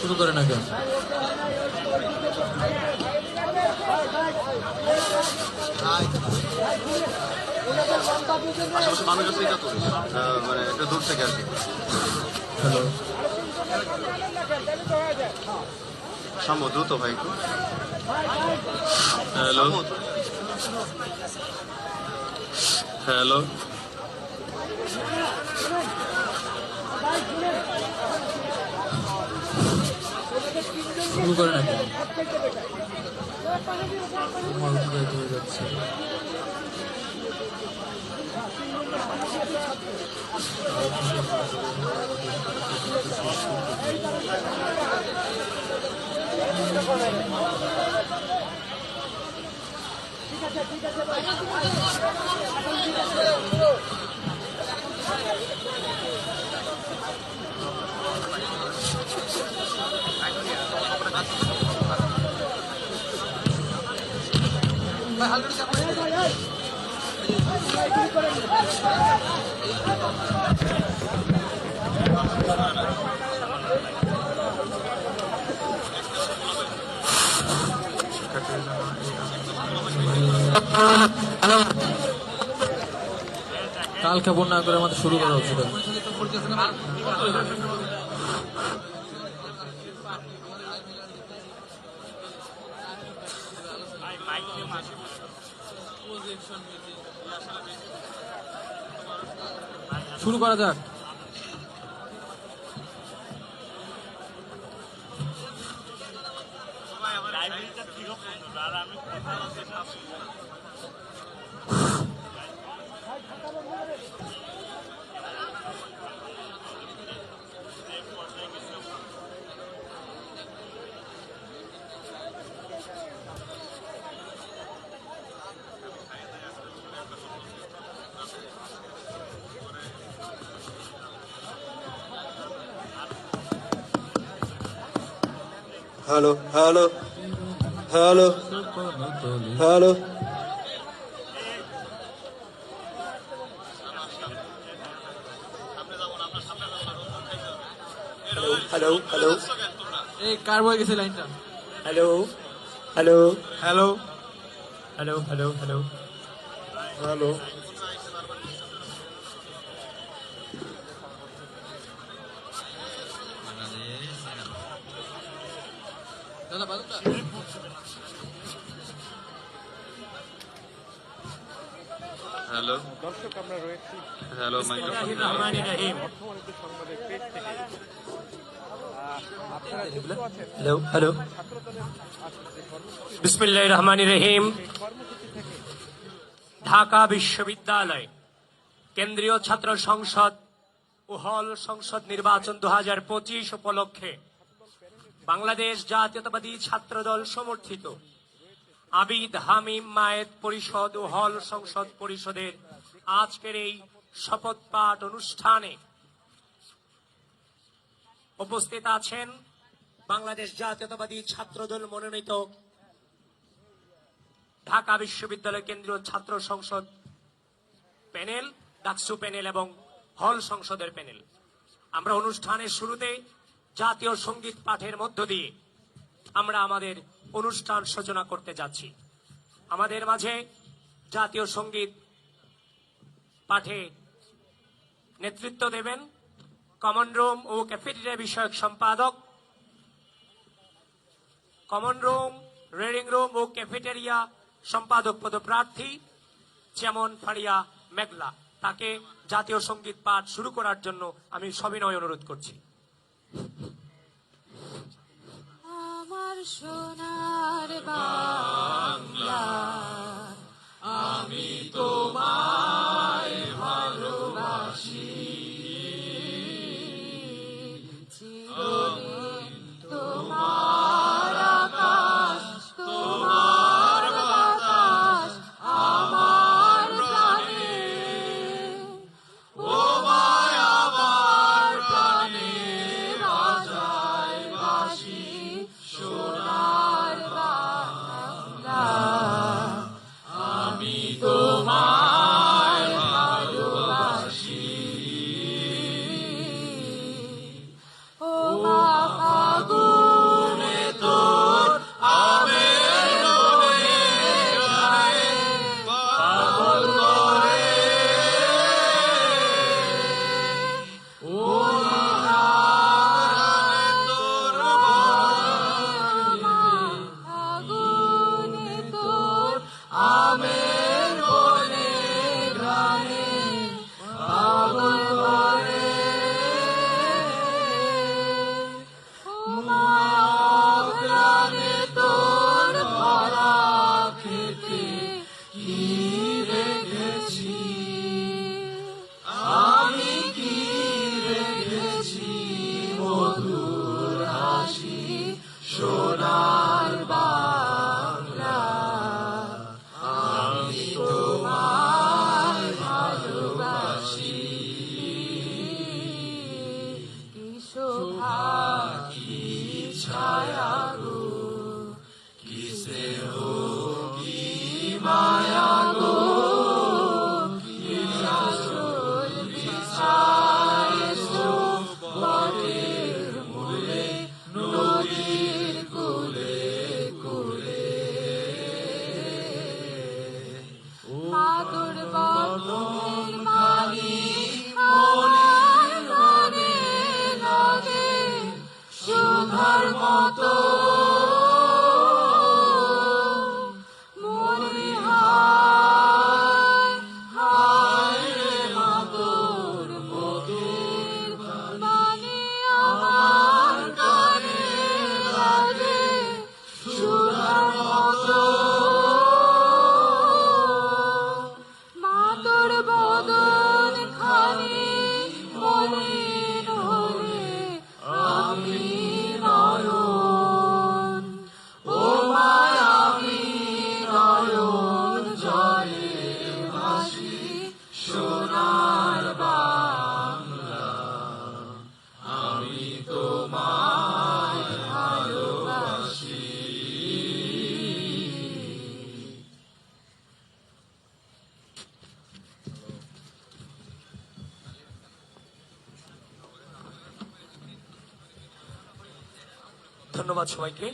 শুরু করে না কেন আশেপাশে মানুষ আছে এটা তো। মানে একটু দূর থেকে আর কি। হ্যালো। দ্রুত ভাই একটু। হ্যালো। হ্যালো। শুরু করে না কেন? তোমার উপরে হয়ে কাল খাবার না করে আমাদের শুরু করা উচিত শুরু করা যাক। Hello hello hello hello hello hello এই কার বয়ে গেছে লাইনটা? Hello hello hello hello hello hello hello hello. দর্শক আমরা রয়েছি হ্যালো হ্যালো। হ্যালো। বিসমিল্লাহ রহমান রহিম। ঢাকা বিশ্ববিদ্যালয় কেন্দ্রীয় ছাত্র সংসদ ও হল সংসদ নির্বাচন দু পঁচিশ উপলক্ষে বাংলাদেশ জাতীয়তাবাদী ছাত্রদল সমর্থিত। আবিদ হামিম মায়েদ পরিষদ ও হল সংসদ পরিষদের আজকের এই শপথ পাঠ অনুষ্ঠানে উপস্থিত আছেন বাংলাদেশ জাতীয়তাবাদী ছাত্রদল মনোনীত ঢাকা বিশ্ববিদ্যালয় কেন্দ্রীয় ছাত্র সংসদ প্যানেল, ডাকসু প্যানেল এবং হল সংসদের প্যানেল। আমরা অনুষ্ঠানের শুরুতে জাতীয় সংগীত পাঠের মধ্য দিয়ে আমরা আমাদের অনুষ্ঠান সূচনা করতে যাচ্ছি। আমাদের মাঝে জাতীয় সংগীত পাঠে নেতৃত্ব দেবেন কমন রুম ও ক্যাফেটেরিয়া বিষয়ক সম্পাদক, কমন রুম, রিডিং রুম ও ক্যাফেটেরিয়া সম্পাদক পদপ্রার্থী যেমন ফাড়িয়া মেঘলা। তাকে জাতীয় সংগীত পাঠ শুরু করার জন্য আমি সবিনয় অনুরোধ করছি। আমার সোনার বাংলা আমি তোমায় Jesus. ধন্যবাদ সবাইকে।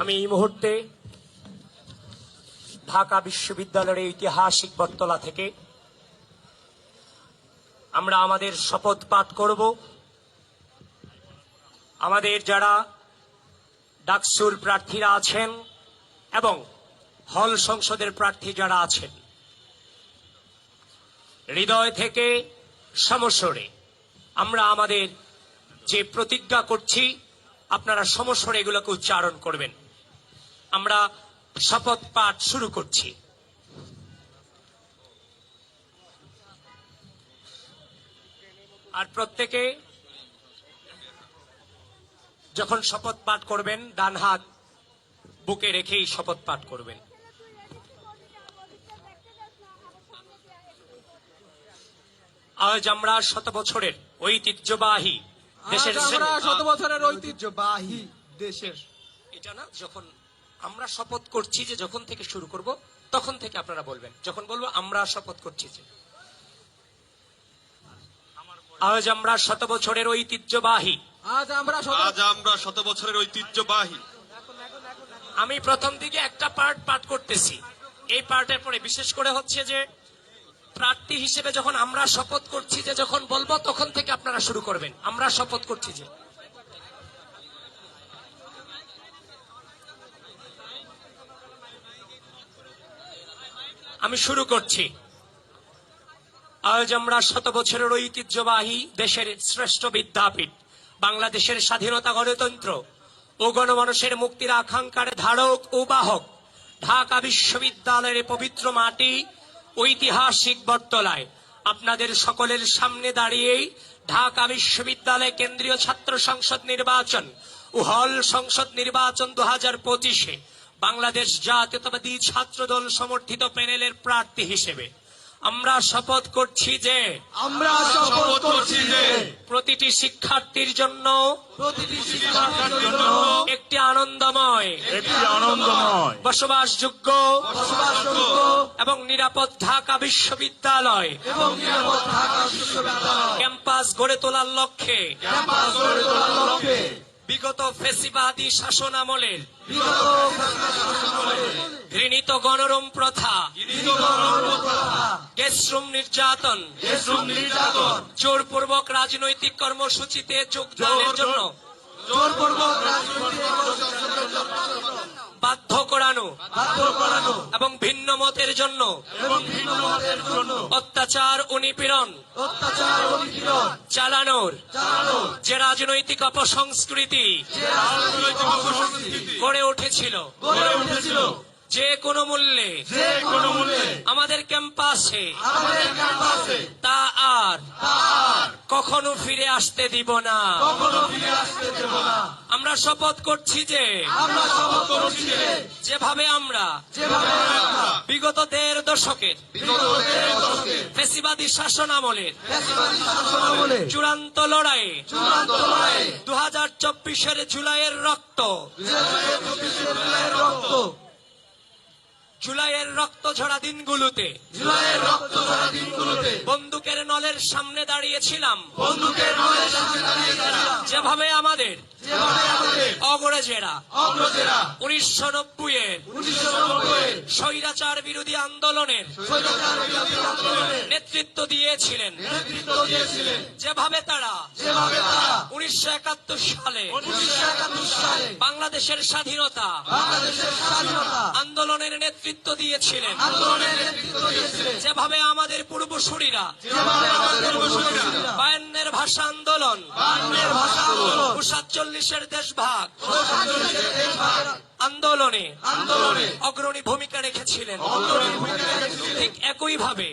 আমি এই মুহূর্তে ঢাকা বিশ্ববিদ্যালয়ের ঐতিহাসিক বটতলা থেকে আমরা আমাদের শপথ পাঠ করব। আমাদের যারা ডাকসুর প্রার্থীরা আছেন এবং হল সংসদের প্রার্থী যারা আছেন, হৃদয় থেকে সমস্বরে আমরা আমাদের যে প্রতিজ্ঞা করছি, আপনারা সমস্বরে এগুলোকে উচ্চারণ করবেন। আমরা শপথ পাঠ শুরু করছি। আর প্রত্যেকে যখন শপথ পাঠ করবেন, ডান হাত বুকে রেখেই শপথ পাঠ করবেন। আজ আমরা শত বছরের ঐতিহ্যবাহী দেশের আমরা শত বছরের ঐতিহ্যবাহী দেশের। এটা না যখন আমরা শপথ করছি যে যখন থেকে শুরু করব তখন থেকে আপনারা বলবেন। যখন বলব আমরা শপথ করছি যে। আজ আমরা শত বছরের ঐতিহ্যবাহী। আজ আমরা শত আজ আমরা শত বছরের ঐতিহ্যবাহী। আমি প্রথম দিকে একটা পার্ট পাঠ করতেছি। এই পার্টের পরে বিশেষ করে হচ্ছে যে প্রার্থী হিসেবে যখন আমরা শপথ করছি যে যখন বলব, তখন থেকে আপনারা শুরু করবেন। আমরা শপথ করছি যে। আমি শুরু করছি। আজ আমরা শত বছরের ঐতিহ্যবাহী দেশের শ্রেষ্ঠ বিদ্যাপীঠ, বাংলাদেশের স্বাধীনতা গণতন্ত্র ও গণমানুষের মুক্তির আকাঙ্ক্ষার ধারক ও বাহক, ঢাকা বিশ্ববিদ্যালয়ের পবিত্র মাটি ঐতিহাসিক বটতলায়। আপনাদের সকলের সামনে দাঁড়িয়েই ঢাকা বিশ্ববিদ্যালয় কেন্দ্রীয় ছাত্র সংসদ নির্বাচন ও হল সংসদ নির্বাচন দু হাজার পঁচিশে বাংলাদেশ জাতীয়তাবাদী ছাত্রদল সমর্থিত প্যানেলের প্রার্থী হিসেবে। আমরা শপথ করছি যে আমরা শপথ করছি যে প্রতিটি শিক্ষার্থীর জন্য প্রতিটি শিক্ষার্থীর জন্য একটি আনন্দময় একটি আনন্দময় বসবাসযোগ্য বসবাসযোগ্য এবং নিরাপদ ঢাকা বিশ্ববিদ্যালয়। এবং নিরাপদ ঢাকা বিশ্ববিদ্যালয়। ক্যাম্পাস গড়ে তোলার লক্ষ্যে। ক্যাম্পাস গড়ে তোলার লক্ষ্যে। বিগত ফেসিবাদী শাসন আমলের ঘৃণিত গণরম প্রথা। গেস্টরুম নির্যাতন। দেশরুম নির্যাতন। জোরপূর্বক রাজনৈতিক কর্মসূচিতে যোগদানের জন্য জোরপূর্বক বাধ্য করানো করানো। এবং ভিন্ন মতের জন্য। অত্যাচার ও নিপীড়ন চালানোর। যে রাজনৈতিক অপসংস্কৃতি গড়ে উঠেছিল। যে কোনো মূল্যে যে কোনো মূল্যে আমাদের ক্যাম্পাসে আমাদের ক্যাম্পাসে তা আর কখনো ফিরে আসতে দিব না। কখনো ফিরে আসতে দেব না। আমরা শপথ করছি যে আমরা শপথ করছি যে যেভাবে আমরা যেভাবে আমরা বিগত দেড় দশকের বিগত দেড় দশকে ফেসিবাদী শাসন আমলের চূড়ান্ত লড়াইয়ে দু হাজার চব্বিশের জুলাইয়ের রক্ত জুলাইয়ের রক্ত জুলাইয়ের রক্ত ঝরা দিনগুলোতে। জুলাইয়ের রক্ত ঝরা দিনগুলোতে। বন্দুকের নলের সামনে দাঁড়িয়েছিলাম। বন্দুকের নলের সামনে দাঁড়িয়ে ছিলাম যেভাবে আমাদের যেভাবে আমাদের অগরেজেরা অগ্রজেরা উনিশশো নব্বই এর উনিশশো নব্বই স্বৈরাচার বিরোধী আন্দোলনের স্বৈরাচার বিরোধী আন্দোলনে নেতৃত্ব দিয়েছিলেন। নেতৃত্ব দিয়েছিলেন। যেভাবে তারা যেভাবে তারা উনিশশো একাত্তর সালে উনিশশো একাত্তর সালে বাংলাদেশের স্বাধীনতা। আন্দোলনের নেতৃত্ব দিয়েছিলেন। আন্দোলনের নেতৃত্ব দিয়েছিলেন। যেভাবে আমাদের পূর্বসূরীরা বায়ান্নের ভাষা আন্দোলন ভাষা আন্দোলন। সাতচল্লিশের দেশ ভাগ দেশভাগ। আন্দোলনে আন্দোলনে অগ্রণী ভূমিকা রেখেছিলেন। ঠিক একই ভাবে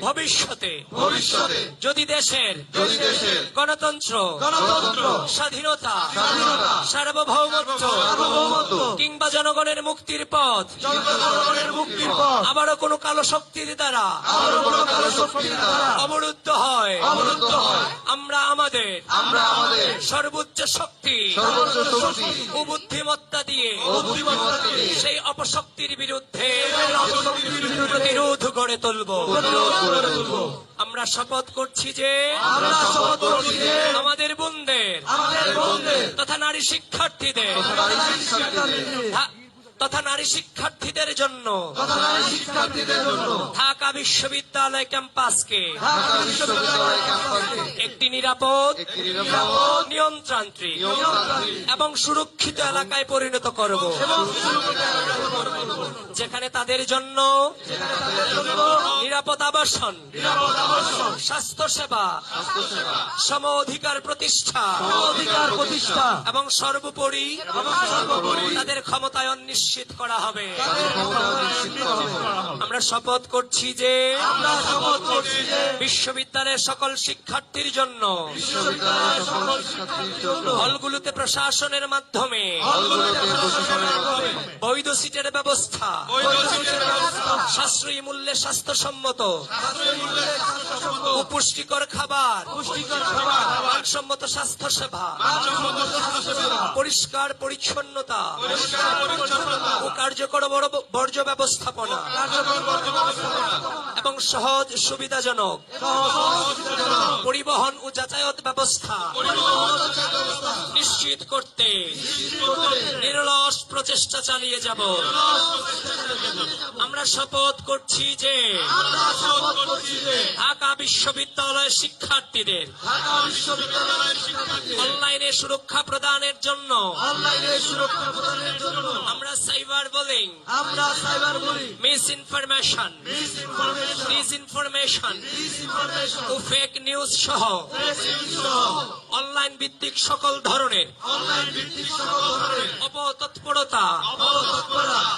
ভবিষ্যতে ভবিষ্যতে যদি দেশের গণতন্ত্র গণতন্ত্র স্বাধীনতা সার্বভৌমত্ব কিংবা জনগণের মুক্তির পথ জনগণের মুক্তির পথ আবারও কোনো কালো শক্তির দ্বারা কালো শক্তির দ্বারা অবরুদ্ধ হয়। অবরুদ্ধ হয়। আমরা আমাদের আমরা আমাদের সর্বোচ্চ শক্তি সর্বোচ্চ শক্তি ও বুদ্ধিমত্তা দিয়ে সেই অপশক্তির বিরুদ্ধে প্রতিরোধ গড়ে তুলব। আমরা শপথ করছি যে আমাদের বোনদের তথা নারী শিক্ষার্থীদের তথা নারী শিক্ষার্থীদের জন্য। ঢাকা বিশ্ববিদ্যালয় ক্যাম্পাসকে একটি নিরাপদ নিয়ন্ত্রান্ত্রিক এবং সুরক্ষিত এলাকায় পরিণত করব। যেখানে তাদের জন্য নিরাপদ আবাসন স্বাস্থ্য সেবা সম অধিকার প্রতিষ্ঠা অধিকার প্রতিষ্ঠা এবং সর্বোপরি তাদের ক্ষমতায়ন নিশ্চিত করা হবে। আমরা শপথ করছি যে বিশ্ববিদ্যালয়ের সকল শিক্ষার্থীর জন্য হলগুলোতে প্রশাসনের মাধ্যমে বৈধ সিটের ব্যবস্থা। সাশ্রয়ী মূল্যে স্বাস্থ্যসম্মত। পুষ্টিকর খাবার। মানসম্মত স্বাস্থ্য সেবা পরিষ্কার পরিচ্ছন্নতা। ও কার্যকর বর্জ্য ব্যবস্থাপনা। এবং সহজ সুবিধাজনক। পরিবহন ও যাতায়াত ব্যবস্থা। নিশ্চিত করতে। নিরলস প্রচেষ্টা চালিয়ে যাব। আমরা শপথ করছি যে ঢাকা বিশ্ববিদ্যালয়ের শিক্ষার্থীদের অনলাইনে সুরক্ষা প্রদানের জন্য আমরা সাইবার বোলিং আমরা সাইবার বলি। মিস ইনফরমেশন ডিস ইনফরমেশন ও ফেক নিউজ সহ। অনলাইন ভিত্তিক সকল ধরনের। অনলাইন ভিত্তিক সকল ধরনের। অপতৎপরতা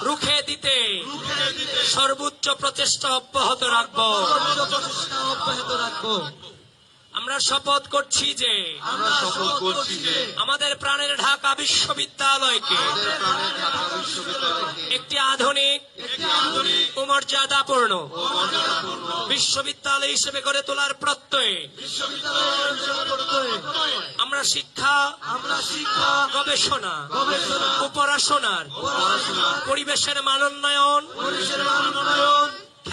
রুখে দিতে। সর্বোচ্চ প্রচেষ্টা অব্যাহত রাখব। প্রচেষ্টা অব্যাহত রাখব। আমরা শপথ করছি যে আমরা শপথ করছি যে আমাদের প্রাণের ঢাকা বিশ্ববিদ্যালয়কে একটি আধুনিক ও মর্যাদাপূর্ণ বিশ্ববিদ্যালয় হিসেবে গড়ে তোলার প্রত্যয়ে আমরা শিক্ষা আমরা শিক্ষা গবেষণা গবেষণা পড়াশোনা পরিবেশের মানোন্নয়ন পরিবেশের উন্নয়ন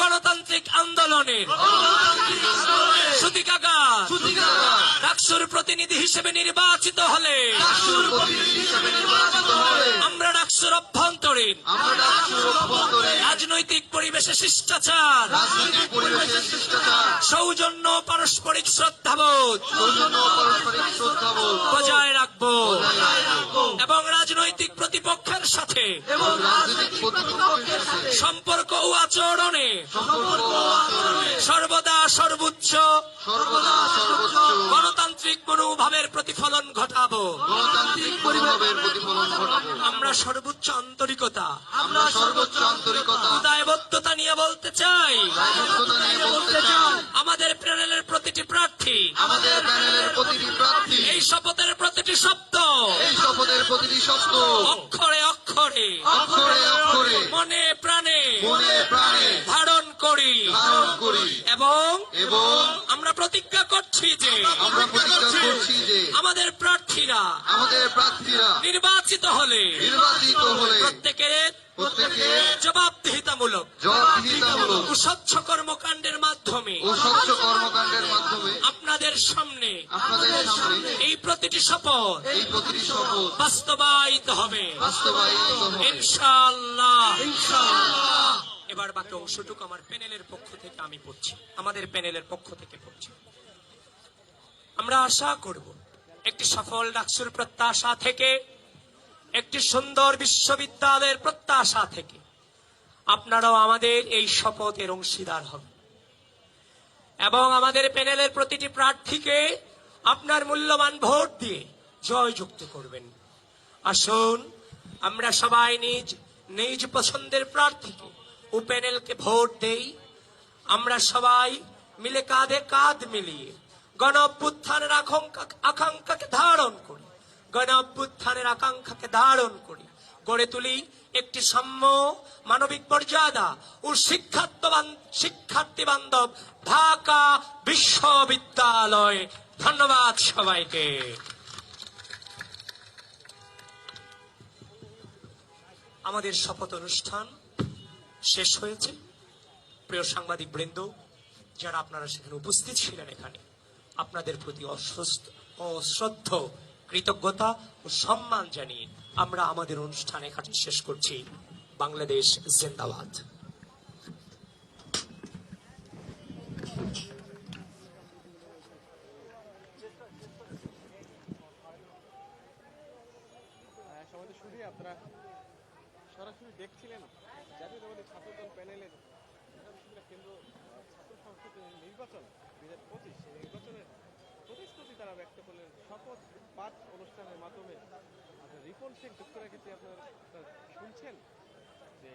গণতান্ত্রিক আন্দোলনের সুতিকাগার ডাকসুর প্রতিনিধি হিসেবে নির্বাচিত হলে। আমরা ডাকসুর অভ্যন্তরীণ। রাজনৈতিক পরিবেশে শিষ্টাচার। শিষ্টাচার। সৌজন্য পারস্পরিক শ্রদ্ধাবোধ। বজায় রাখব। এবং রাজনৈতিক প্রতিপক্ষের সাথে। সম্পর্ক ও আচরণে। সর্বদা সর্বোচ্চ। গণতান্ত্রিক মনোভাবের প্রতিফলন ঘটাবো। আমরা সর্বোচ্চ আন্তরিকতা। আমরা সর্বোচ্চ আন্তরিকতা দায়বদ্ধতা নিয়ে বলতে চাই। দায়বদ্ধতা নিয়ে বলতে চাই। আমাদের প্যানেলের প্রতিটি প্রার্থী। আমাদের প্যানেলের প্রতিটি প্রার্থী। এই শপথের প্রতিটি শব্দ। এই শপথের প্রতিটি শব্দ। অক্ষরে অক্ষরে। অক্ষরে অক্ষরে। মনে প্রাণে। মনে প্রাণে। ধারণ করি। ধারণ করি। এবং এবং আমরা প্রতিজ্ঞা করছি যে আমরা প্রতিজ্ঞা করছি যে আমাদের প্রার্থীরা আমাদের প্রার্থীরা নির্বাচিত হলে নির্বাচিত হলে প্রত্যেকের প্রত্যেকে জবাবদিহিতামূলক। জবাবদিহিতামূলক। কর্মকাণ্ডের মাধ্যমে কর্মকাণ্ডের মাধ্যমে আপনাদের সামনে আপনাদের সামনে এই প্রতিটি শপথ এই প্রতিটি শপথ বাস্তবায়িত হবে। বাস্তবায়িত হবে। ইনশাআল্লাহ। এবার বাকি অংশটুকু আমার প্যানেলের পক্ষ থেকে আমি পড়ছি। আমাদের প্যানেলের পক্ষ থেকে পড়ছি। আমরা আশা করব একটি সফল ডাকসুর প্রত্যাশা থেকে একটি সুন্দর বিশ্ববিদ্যালয়ের প্রত্যাশা থেকে আপনারাও আমাদের এই শপথের অংশীদার হবে এবং আমাদের প্যানেলের প্রতিটি প্রার্থীকে আপনার মূল্যবান ভোট দিয়ে জয়যুক্ত করবেন। আসুন, আমরা সবাই নিজ নিজ পছন্দের প্রার্থীকে ও প্যানেলকে ভোট দেই। আমরা সবাই মিলে কাঁধে কাঁধ মিলিয়ে গণ অভ্যুত্থানের আকাঙ্ক্ষাকে ধারণ করি। গণ অভ্যুত্থানের আকাঙ্ক্ষাকে ধারণ করি। গড়ে তুলি একটি সাম্য মানবিক মর্যাদা ও শিক্ষার্থী বান্ধব ঢাকা বিশ্ববিদ্যালয়। ধন্যবাদ সবাইকে। আমাদের শপথ অনুষ্ঠান শেষ হয়েছে। প্রিয় সাংবাদিক বৃন্দ যারা আপনারা সেখানে উপস্থিত ছিলেন এখানে, আপনাদের প্রতি অস্বস্ত অশ্রদ্ধ কৃতজ্ঞতা ও সম্মান জানিয়ে আমরা আমাদের অনুষ্ঠান এখানে শেষ করছি। বাংলাদেশ জিন্দাবাদ। হ্যাঁ, আপনারা সরাসরি দেখছিলেন জাতীয়তাবাদী ছাত্রদল প্যানেলের নির্বাচন দুই হাজার পঁচিশ নির্বাচনের প্রতিশ্রুতি তারা ব্যক্ত করলেন। শপথ পাঠ অনুষ্ঠানের মাধ্যমে আপনার রিপন শেখ যুক্ত রেখেছি আপনারা শুনছেন? যে